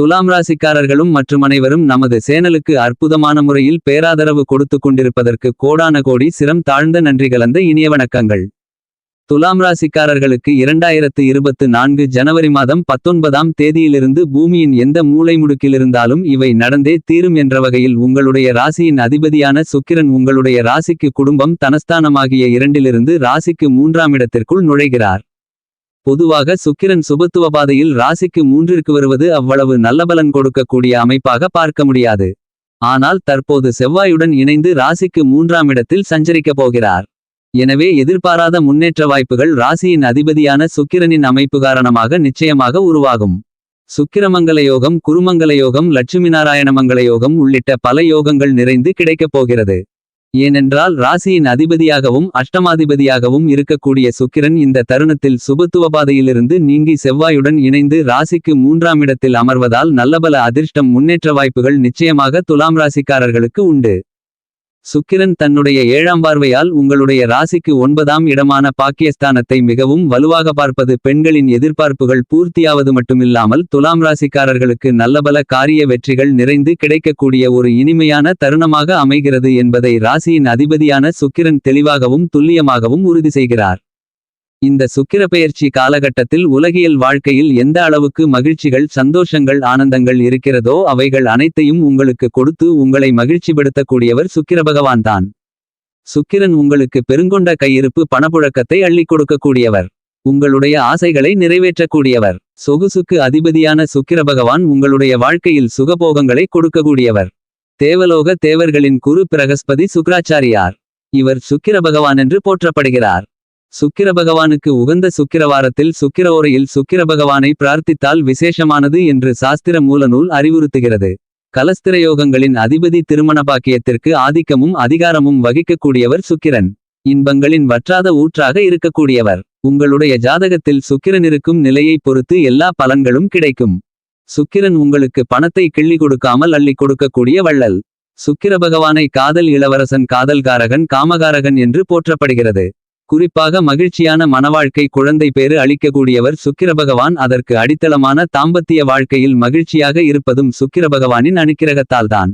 துலாம் ராசிக்காரர்களும் மற்றும் அனைவரும் நமது சேனலுக்கு அற்புதமான முறையில் பேராதரவு கொடுத்து கொண்டிருப்பதற்கு கோடான கோடி சிரம் தாழ்ந்த நன்றி கலந்த இனிய வணக்கங்கள். துலாம் ராசிக்காரர்களுக்கு இரண்டாயிரத்து இருபத்து நான்கு ஜனவரி மாதம் பத்தொன்பதாம் தேதியிலிருந்து பூமியின் எந்த மூலை முடுக்கிலிருந்தாலும் இவை நடந்தே தீரும் என்ற வகையில் உங்களுடைய ராசியின் அதிபதியான சுக்கிரன் உங்களுடைய ராசிக்கு குடும்பம் தனஸ்தானமாகிய இரண்டிலிருந்து ராசிக்கு மூன்றாம் இடத்திற்குள் நுழைகிறார். பொதுவாக சுக்கிரன் சுபத்துவ பாதையில் ராசிக்கு மூன்றிற்கு வருவது அவ்வளவு நல்ல பலன் கொடுக்கக்கூடிய அமைப்பாக பார்க்க முடியாது. ஆனால் தற்போது செவ்வாயுடன் இணைந்து ராசிக்கு மூன்றாம் இடத்தில் சஞ்சரிக்கப் போகிறார். எனவே எதிர்பாராத முன்னேற்ற வாய்ப்புகள் ராசியின் அதிபதியான சுக்கிரனின் அமைப்பு காரணமாக நிச்சயமாக உருவாகும். சுக்கிரமங்கல யோகம் குருமங்கல யோகம் லட்சுமி நாராயண மங்கல யோகம் உள்ளிட்ட பல யோகங்கள் நிறைந்து கிடைக்கப் போகிறது. ஏனென்றால் ராசியின் அதிபதியாகவும் அஷ்டமாதிபதியாகவும் இருக்கக்கூடிய சுக்கிரன் இந்த தருணத்தில் சுபத்துவபாதையிலிருந்து நீங்கி செவ்வாயுடன் இணைந்து ராசிக்கு மூன்றாம் இடத்தில் அமர்வதால் நல்லபல அதிர்ஷ்டம் முன்னேற்ற வாய்ப்புகள் நிச்சயமாக துலாம் ராசிக்காரர்களுக்கு உண்டு. சுக்கிரன் தன்னுடைய ஏழாம் பார்வையால் உங்களுடைய ராசிக்கு ஒன்பதாம் இடமான பாக்கியஸ்தானத்தை மிகவும் வலுவாக பார்ப்பது பெண்களின் எதிர்பார்ப்புகள் பூர்த்தியாவது மட்டுமில்லாமல் துலாம் ராசிக்காரர்களுக்கு நல்லபல காரிய வெற்றிகள் நிறைந்து கிடைக்கக்கூடிய ஒரு இனிமையான தருணமாக அமைகிறது என்பதை ராசியின் அதிபதியான சுக்கிரன் தெளிவாகவும் துல்லியமாகவும் உறுதி செய்கிறார். இந்த சுக்கிர பெயர்ச்சி காலகட்டத்தில் உலகியல் வாழ்க்கையில் எந்த அளவுக்கு மகிழ்ச்சிகள் சந்தோஷங்கள் ஆனந்தங்கள் இருக்கிறதோ அவைகள் அனைத்தையும் உங்களுக்கு கொடுத்து உங்களை மகிழ்ச்சிப்படுத்தக்கூடியவர் சுக்கிர பகவான்தான் சுக்கிரன் உங்களுக்கு பெருங்கொண்ட கையிருப்பு பணப்புழக்கத்தை அள்ளிக் கொடுக்கக்கூடியவர். உங்களுடைய ஆசைகளை நிறைவேற்றக்கூடியவர். சொகுசுக்கு அதிபதியான சுக்கிர பகவான் உங்களுடைய வாழ்க்கையில் சுகபோகங்களை கொடுக்கக்கூடியவர். தேவலோக தேவர்களின் குரு பிரகஸ்பதி சுக்ராச்சாரியார். இவர் சுக்கிர பகவான் என்று போற்றப்படுகிறார். சுக்கிர பகவானுக்கு உகந்த சுக்கிரவாரத்தில் சுக்கிர ஓரையில் சுக்கிர பகவானை பிரார்த்தித்தால் விசேஷமானது என்று சாஸ்திர மூலநூல் அறிவுறுத்துகிறது. கலஸ்திர யோகங்களின் அதிபதி திருமண பாக்கியத்திற்கு ஆதிக்கமும் அதிகாரமும் வகிக்கக்கூடியவர் சுக்கிரன். இன்பங்களின் வற்றாத ஊற்றாக இருக்கக்கூடியவர். உங்களுடைய ஜாதகத்தில் சுக்கிரன் இருக்கும் நிலையைப் பொறுத்து எல்லா பலன்களும் கிடைக்கும். சுக்கிரன் உங்களுக்கு பணத்தை கிள்ளி கொடுக்காமல் அள்ளி கொடுக்கக்கூடிய வள்ளல். சுக்கிர பகவானை காதல் இளவரசன் காதல்காரகன் காமகாரகன் என்று போற்றப்படுகிறது. குறிப்பாக மகிழ்ச்சியான மனவாழ்க்கை குழந்தை பேறு அளிக்கக்கூடியவர் சுக்கிரபகவான். அதற்கு அடித்தளமான தாம்பத்திய வாழ்க்கையில் மகிழ்ச்சியாக இருப்பதும் சுக்கிரபகவானின் அனுக்கிரகத்தால்தான்.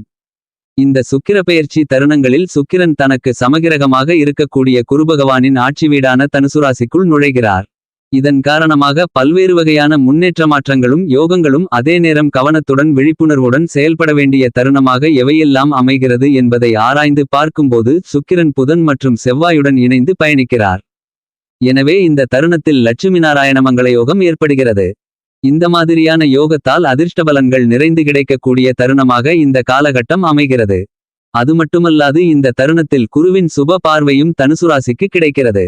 இந்த சுக்கிர பெயர்ச்சி தருணங்களில் சுக்கிரன் தனக்கு சமகிரகமாக இருக்கக்கூடிய குருபகவானின் ஆட்சி வீடான தனுசுராசிக்குள் நுழைகிறார். இதன் காரணமாக பல்வேறு வகையான முன்னேற்ற மாற்றங்களும் யோகங்களும் அதே நேரம் கவனத்துடன் விழிப்புணர்வுடன் செயல்பட வேண்டிய தருணமாக எவையெல்லாம் அமைகிறது என்பதை ஆராய்ந்து பார்க்கும்போது சுக்கிரன் புதன் மற்றும் செவ்வாயுடன் இணைந்து பயணிக்கிறார். எனவே இந்த தருணத்தில் லட்சுமி நாராயண மங்கள யோகம் ஏற்படுகிறது. இந்த மாதிரியான யோகத்தால் அதிர்ஷ்டபலன்கள் நிறைந்து கிடைக்கக்கூடிய தருணமாக இந்த காலகட்டம் அமைகிறது. அது மட்டுமல்லாது இந்த தருணத்தில் குருவின் சுப பார்வையும் தனுசுராசிக்கு கிடைக்கிறது.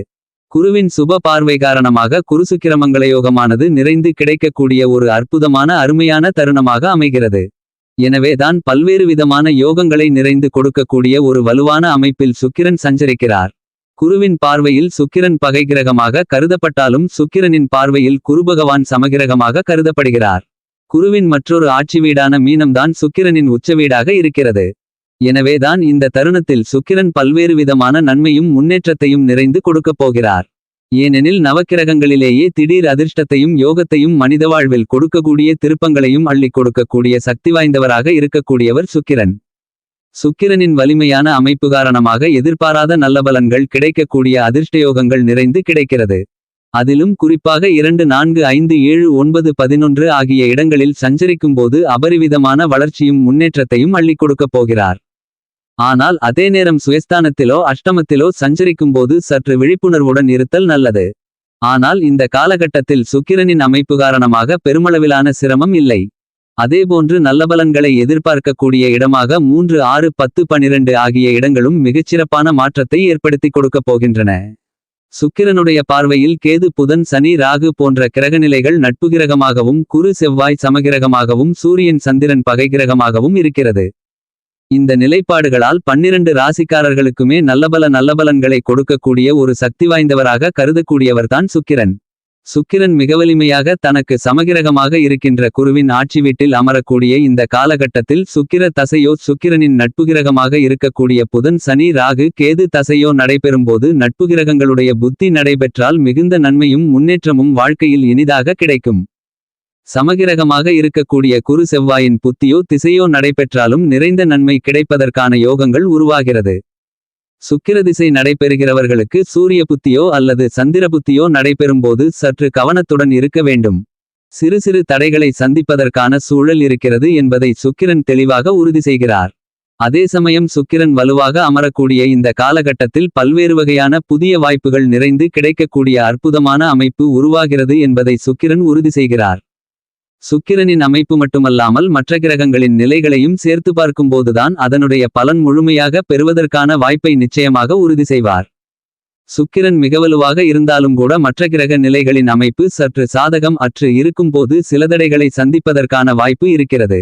குருவின் சுப பார்வை காரணமாக குருசுக்கிரமங்கள யோகமானது நிறைந்து கிடைக்கக்கூடிய ஒரு அற்புதமான அருமையான தருணமாக அமைகிறது. எனவேதான் பல்வேறு விதமான யோகங்களை நிறைந்து கொடுக்கக்கூடிய ஒரு வலுவான அமைப்பில் சுக்கிரன் சஞ்சரிக்கிறார். குருவின் பார்வையில் சுக்கிரன் பகை கிரகமாக கருதப்பட்டாலும் சுக்கிரனின் பார்வையில் குருபகவான் சமகிரகமாக கருதப்படுகிறார். குருவின் மற்றொரு ஆட்சி வீடான மீனம்தான் சுக்கிரனின் உச்ச வீடாக இருக்கிறது. எனவேதான் இந்த தருணத்தில் சுக்கிரன் பல்வேறு விதமான நன்மையும் முன்னேற்றத்தையும் நிறைந்து கொடுக்கப் போகிறார். ஏனெனில் நவக்கிரகங்களிலேயே திடீர் அதிர்ஷ்டத்தையும் யோகத்தையும் மனித வாழ்வில் கொடுக்கக்கூடிய திருப்பங்களையும் அள்ளிக் கொடுக்கக்கூடிய சக்தி வாய்ந்தவராக இருக்கக்கூடியவர் சுக்கிரன். சுக்கிரனின் வலிமையான அமைப்பு காரணமாக எதிர்பாராத நல்ல பலன்கள் கிடைக்கக்கூடிய அதிர்ஷ்டயோகங்கள் நிறைந்து கிடைக்கிறது. அதிலும் குறிப்பாக இரண்டு நான்கு ஐந்து ஏழு ஒன்பது பதினொன்று ஆகிய இடங்களில் சஞ்சரிக்கும்போது அபரிவிதமான வளர்ச்சியும் முன்னேற்றத்தையும் அள்ளிக் கொடுக்கப் போகிறார். ஆனால் அதே நேரம் சுயஸ்தானத்திலோ அஷ்டமத்திலோ சஞ்சரிக்கும்போது சற்று விழிப்புணர்வுடன் இருத்தல் நல்லது. ஆனால் இந்த காலகட்டத்தில் சுக்கிரனின் அமைப்பு காரணமாக பெருமளவிலான சிரமம் இல்லை. அதேபோன்று நல்ல பலன்களை எதிர்பார்க்கக்கூடிய இடமாக மூன்று ஆறு பத்து பனிரெண்டு ஆகிய இடங்களும் மிகச்சிறப்பான மாற்றத்தை ஏற்படுத்திக் கொடுக்கப் போகின்றன. சுக்கிரனுடைய பார்வையில் கேது புதன் சனி ராகு போன்ற கிரகநிலைகள் நட்பு கிரகமாகவும் குரு செவ்வாய் சமகிரகமாகவும் சூரியன் சந்திரன் பகை கிரகமாகவும் இருக்கிறது. இந்த நிலைப்பாடுகளால் பன்னிரண்டு ராசிக்காரர்களுக்குமே நல்லபல நல்லபலன்களை கொடுக்கக்கூடிய ஒரு சக்தி வாய்ந்தவராக கருதக்கூடியவர்தான் சுக்கிரன். சுக்கிரன் மிகவலிமையாக தனக்கு சமகிரகமாக இருக்கின்ற குருவின் ஆட்சி வீட்டில் அமரக்கூடிய இந்த காலகட்டத்தில் சுக்கிர தசையோ சுக்கிரனின் நட்புகிரகமாக இருக்கக்கூடிய புதன் சனி ராகு கேது தசையோ நடைபெறும்போது நட்புகிரகங்களுடைய புத்தி நடைபெற்றால் மிகுந்த நன்மையும் முன்னேற்றமும் வாழ்க்கையில் இனிதாக கிடைக்கும். சமகிரகமாக இருக்கக்கூடிய குரு செவ்வாயின் புத்தியோ திசையோ நடைபெற்றாலும் நிறைந்த நன்மை கிடைப்பதற்கான யோகங்கள் உருவாகிறது. சுக்கிர திசை நடைபெறுகிறவர்களுக்கு சூரிய புத்தியோ அல்லது சந்திர புத்தியோ நடைபெறும்போது சற்று கவனத்துடன் இருக்க வேண்டும். சிறு சிறு தடைகளை சந்திப்பதற்கான சூழல் இருக்கிறது என்பதை சுக்கிரன் தெளிவாக உறுதி செய்கிறார். அதே சமயம் சுக்கிரன் வலுவாக அமரக்கூடிய இந்த காலகட்டத்தில் பல்வேறு வகையான புதிய வாய்ப்புகள் நிறைந்து கிடைக்கக்கூடிய அற்புதமான அமைப்பு உருவாகிறது என்பதை சுக்கிரன் உறுதி செய்கிறார். சுக்கிரனின் அமைப்பு மட்டுமல்லாமல் மற்ற கிரகங்களின் நிலைகளையும் சேர்த்து பார்க்கும்போதுதான் அதனுடைய பலன் முழுமையாக பெறுவதற்கான வாய்ப்பை நிச்சயமாக உறுதி செய்வார். சுக்கிரன் மிகவலுவாக இருந்தாலும் கூட மற்ற கிரக நிலைகளின் அமைப்பு சற்று சாதகம் அற்று இருக்கும்போது சில தடைகளை சந்திப்பதற்கான வாய்ப்பு இருக்கிறது.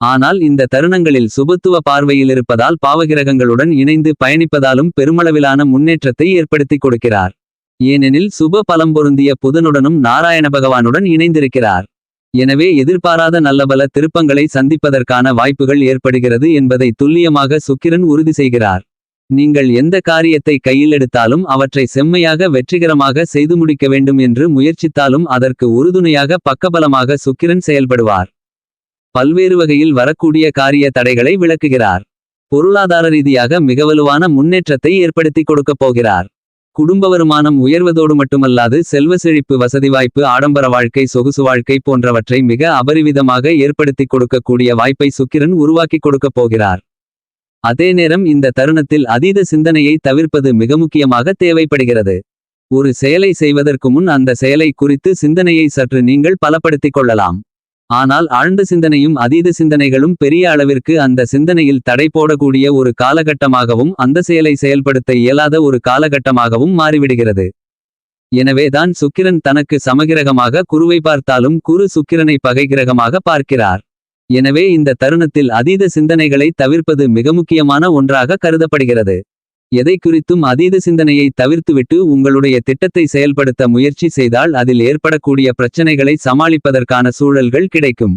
ஆனால் இந்த தருணங்களில் சுபத்துவ பார்வையில் இருப்பதால் பாவகிரகங்களுடன் இணைந்து பயணிப்பதாலும் பெருமளவிலான முன்னேற்றத்தை ஏற்படுத்திக் கொடுக்கிறார். ஏனெனில் சுப பலம் பொருந்திய புதனுடனும் நாராயண பகவானுடன் இணைந்திருக்கிறார். எனவே எதிர்பாராத நல்லபல திருப்பங்களை சந்திப்பதற்கான வாய்ப்புகள் ஏற்படுகிறது என்பதை துல்லியமாக சுக்கிரன் உறுதி செய்கிறார். நீங்கள் எந்த காரியத்தை கையில் எடுத்தாலும் அவற்றை செம்மையாக வெற்றிகரமாக செய்து முடிக்க வேண்டும் என்று முயற்சித்தாலும் அதற்கு உறுதுணையாக பக்கபலமாக சுக்கிரன் செயல்படுவார். பல்வேறு வகையில் வரக்கூடிய காரிய தடைகளை விளக்குகிறார். பொருளாதார ரீதியாக மிக வலுவான முன்னேற்றத்தை ஏற்படுத்தி கொடுக்கப் போகிறார். குடும்ப வருமானம் உயர்வதோடு மட்டுமல்லாது செல்வ செழிப்பு வசதி வாய்ப்பு ஆடம்பர வாழ்க்கை சொகுசு வாழ்க்கை போன்றவற்றை மிக அபரிவிதமாக ஏற்படுத்தி கொடுக்கக்கூடிய வாய்ப்பை சுக்கிரன் உருவாக்கி கொடுக்கப் போகிறார். அதே நேரம் இந்த தருணத்தில் அதீத சிந்தனையை தவிர்ப்பது மிக முக்கியமாக தேவைப்படுகிறது. ஒரு செயலை செய்வதற்கு முன் அந்த செயலை குறித்து சிந்தனையை சற்று நீங்கள் பலப்படுத்திக் கொள்ளலாம். ஆனால் ஆழ்ந்த சிந்தனையும் அதீத சிந்தனைகளும் பெரிய அளவிற்கு அந்த சிந்தனையில் தடை போடக்கூடிய ஒரு காலகட்டமாகவும் அந்த செயலை செயல்படுத்த இயலாத ஒரு காலகட்டமாகவும் மாறிவிடுகிறது. எனவேதான் சுக்கிரன் தனக்கு சமகிரகமாக குருவை பார்த்தாலும் குரு சுக்கிரனை பகைகிரகமாக பார்க்கிறார். எனவே இந்த தருணத்தில் அதீத சிந்தனைகளை தவிர்ப்பது மிக முக்கியமான ஒன்றாக கருதப்படுகிறது. எதை குறித்தும் அதீத சிந்தனையை தவிர்த்துவிட்டு உங்களுடைய திட்டத்தை செயல்படுத்த முயற்சி செய்தால் அதில் ஏற்படக்கூடிய பிரச்சனைகளை சமாளிப்பதற்கான சூழல்கள் கிடைக்கும்.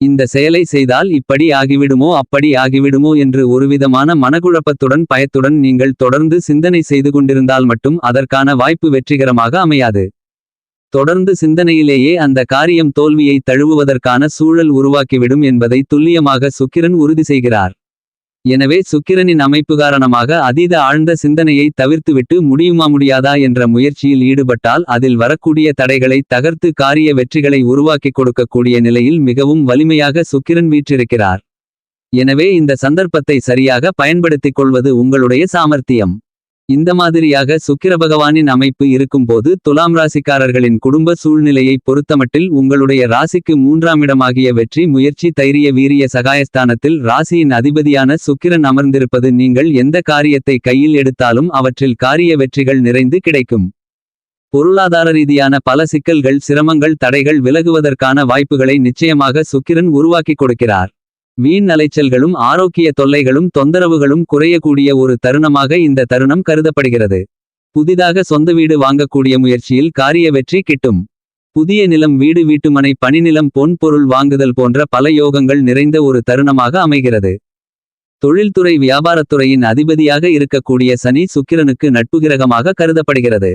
இந்த செயலை செய்தால் இப்படி ஆகிவிடுமோ அப்படி ஆகிவிடுமோ என்று ஒருவிதமான மனக்குழப்பத்துடன் பயத்துடன் நீங்கள் தொடர்ந்து சிந்தனை செய்து கொண்டிருந்தால் மட்டும் அதற்கான வாய்ப்பு வெற்றிகரமாக அமையாது. தொடர்ந்து சிந்தனையிலேயே அந்த காரியம் தோல்வியை தழுவுவதற்கான சூழல் உருவாக்கிவிடும் என்பதை துல்லியமாக சுக்கிரன் உறுதி செய்கிறார். எனவே சுக்கிரனின் அமைப்பு காரணமாக அதீத ஆழ்ந்த சிந்தனையை தவிர்த்துவிட்டு முடியுமா முடியாதா என்ற முயற்சியில் ஈடுபட்டால் அதில் வரக்கூடிய தடைகளை தகர்த்து காரிய வெற்றிகளை உருவாக்கிக் கொடுக்கக்கூடிய நிலையில் மிகவும் வலிமையாக சுக்கிரன் வீற்றிருக்கிறார். எனவே இந்த சந்தர்ப்பத்தை சரியாக பயன்படுத்திக் கொள்வது உங்களுடைய சாமர்த்தியம். இந்த மாதிரியாக சுக்கிர பகவானின் அமைப்பு இருக்கும்போது துலாம் ராசிக்காரர்களின் குடும்ப சூழ்நிலையை பொறுத்தமட்டில் உங்களுடைய ராசிக்கு மூன்றாம் இடமாகிய வெற்றி முயற்சி தைரிய வீரிய சகாயஸ்தானத்தில் ராசியின் அதிபதியான சுக்கிரன் அமர்ந்திருப்பது நீங்கள் எந்த காரியத்தை கையில் எடுத்தாலும் அவற்றில் காரிய வெற்றிகள் நிறைந்து கிடைக்கும். பொருளாதார ரீதியான பல சிக்கல்கள் சிரமங்கள் தடைகள் விலகுவதற்கான வாய்ப்புகளை நிச்சயமாக சுக்கிரன் உருவாக்கிக் கொடுக்கிறார். மீன் அலைச்சல்களும் ஆரோக்கிய தொல்லைகளும் தொந்தரவுகளும் குறையக்கூடிய ஒரு தருணமாக இந்த தருணம் கருதப்படுகிறது. புதிதாக சொந்த வீடு வாங்கக்கூடிய முயற்சியில் காரிய வெற்றி கிட்டும். புதிய நிலம் வீடு வீட்டுமனை பணிநிலம் பொன் பொருள் வாங்குதல் போன்ற பல யோகங்கள் நிறைந்த ஒரு தருணமாக அமைகிறது. தொழில்துறை வியாபாரத்துறையின் அதிபதியாக இருக்கக்கூடிய சனி சுக்கிரனுக்கு நட்பு கிரகமாக கருதப்படுகிறது.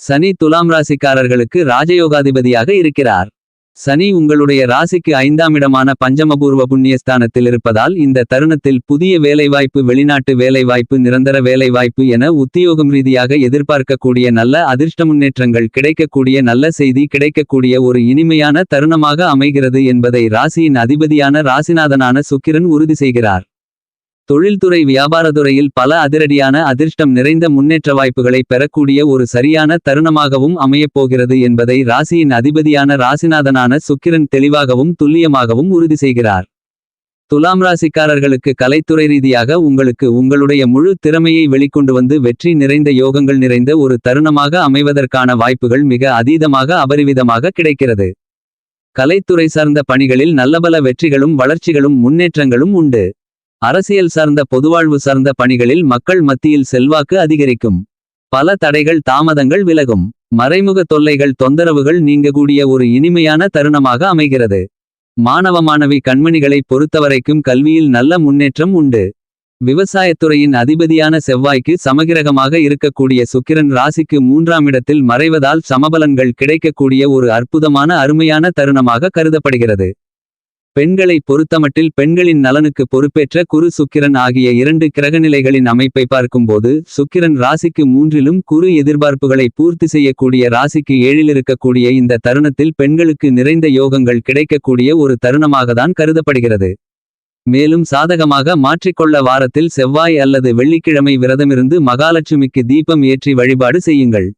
சனி துலாம் ராசிக்காரர்களுக்கு ராஜயோகாதிபதியாக இருக்கிறார். சனி உங்களுடைய ராசிக்கு ஐந்தாம் இடமான பஞ்சமபூர்வ புண்ணியஸ்தானத்தில் இருப்பதால் இந்த தருணத்தில் புதிய வேலைவாய்ப்பு வெளிநாட்டு வேலைவாய்ப்பு நிரந்தர வேலைவாய்ப்பு என உத்தியோகம் ரீதியாக எதிர்பார்க்கக்கூடிய நல்ல அதிர்ஷ்ட முன்னேற்றங்கள் கிடைக்கக்கூடிய நல்ல செய்தி கிடைக்கக்கூடிய ஒரு இனிமையான தருணமாக அமைகிறது என்பதை ராசியின் அதிபதியான ராசிநாதனான சுக்கிரன் உறுதி செய்கிறார். தொழில்துறை வியாபாரத்துறையில் பல அதிரடியான அதிர்ஷ்டம் நிறைந்த முன்னேற்ற வாய்ப்புகளை பெறக்கூடிய ஒரு சரியான தருணமாகவும் அமையப்போகிறது என்பதை ராசியின் அதிபதியான ராசிநாதனான சுக்கிரன் தெளிவாகவும் துல்லியமாகவும் உறுதி செய்கிறார். துலாம் ராசிக்காரர்களுக்கு கலைத்துறை ரீதியாக உங்களுக்கு உங்களுடைய முழு திறமையை வெளிக்கொண்டு வந்து வெற்றி நிறைந்த யோகங்கள் நிறைந்த ஒரு தருணமாக அமைவதற்கான வாய்ப்புகள் மிக அதீதமாக அபரிவிதமாக கிடைக்கிறது. கலைத்துறை சார்ந்த பணிகளில் நல்லபல வெற்றிகளும் வளர்ச்சிகளும் முன்னேற்றங்களும் உண்டு. அரசியல் சார்ந்த பொதுவாழ்வு சார்ந்த பணிகளில் மக்கள் மத்தியில் செல்வாக்கு அதிகரிக்கும். பல தடைகள் தாமதங்கள் விலகும். மறைமுக தொல்லைகள் தொந்தரவுகள் நீங்கக்கூடிய ஒரு இனிமையான தருணமாக அமைகிறது. மாணவ மாணவி கண்மணிகளை பொறுத்தவரைக்கும் கல்வியில் நல்ல முன்னேற்றம் உண்டு. விவசாயத்துறையின் அதிபதியான செவ்வாய்க்கு சமகிரகமாக இருக்கக்கூடிய சுக்கிரன் ராசிக்கு மூன்றாம் இடத்தில் மறைவதால் சமபலன்கள் கிடைக்கக்கூடிய ஒரு அற்புதமான அருமையான தருணமாக கருதப்படுகிறது. பெண்களை பொறுத்தமட்டில் பெண்களின் நலனுக்கு பொறுப்பேற்ற குரு சுக்கிரன் ஆகிய இரண்டு கிரகநிலைகளின் அமைப்பை பார்க்கும்போது சுக்கிரன் ராசிக்கு மூன்றிலும் குரு எதிர்பார்ப்புகளை பூர்த்தி செய்யக்கூடிய ராசிக்கு ஏழிலிருக்கக்கூடிய இந்த தருணத்தில் பெண்களுக்கு நிறைந்த யோகங்கள் கிடைக்கக்கூடிய ஒரு தருணமாகத்தான் கருதப்படுகிறது. மேலும் சாதகமாக மாற்றிக்கொள்ள வாரத்தில் செவ்வாய் அல்லது வெள்ளிக்கிழமை விரதமிருந்து மகாலட்சுமிக்கு தீபம் ஏற்றி வழிபாடு செய்யுங்கள்.